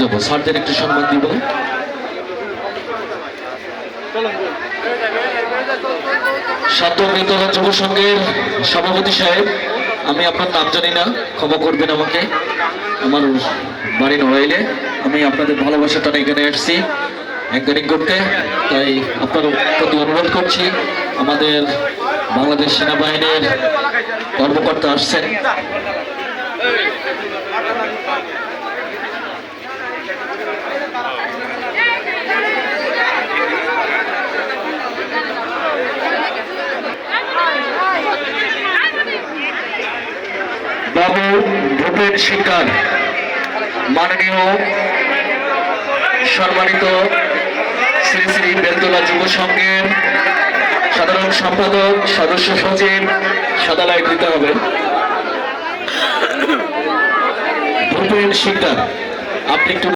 যাব। স্যারদের একটু সম্মান দিব। শান্তনিতলা যুব সংঘের সভাপতি সাহেব, আমি আপনার নাম জানি না, ক্ষমা করবেন আমাকে। আমার বাড়ি নড়াইলে, আমি আপনাদের ভালোবাসাটা এখানে আসছি অ্যাঙ্কারিং করতে। তাই আপনার প্রতি অনুরোধ করছি, আমাদের বাংলাদেশ সেনাবাহিনীর কর্মকর্তা আসছেন। বাবু ভূপেন শিকার। মাননীয় সম্মানিত শ্রী শ্রী বেলতলা যুব সংঘের সাধারণ সম্পাদক, সদস্য সচিব সাদা লাইট দিতে হবে। ভূপেন শিকার, আপনি একটু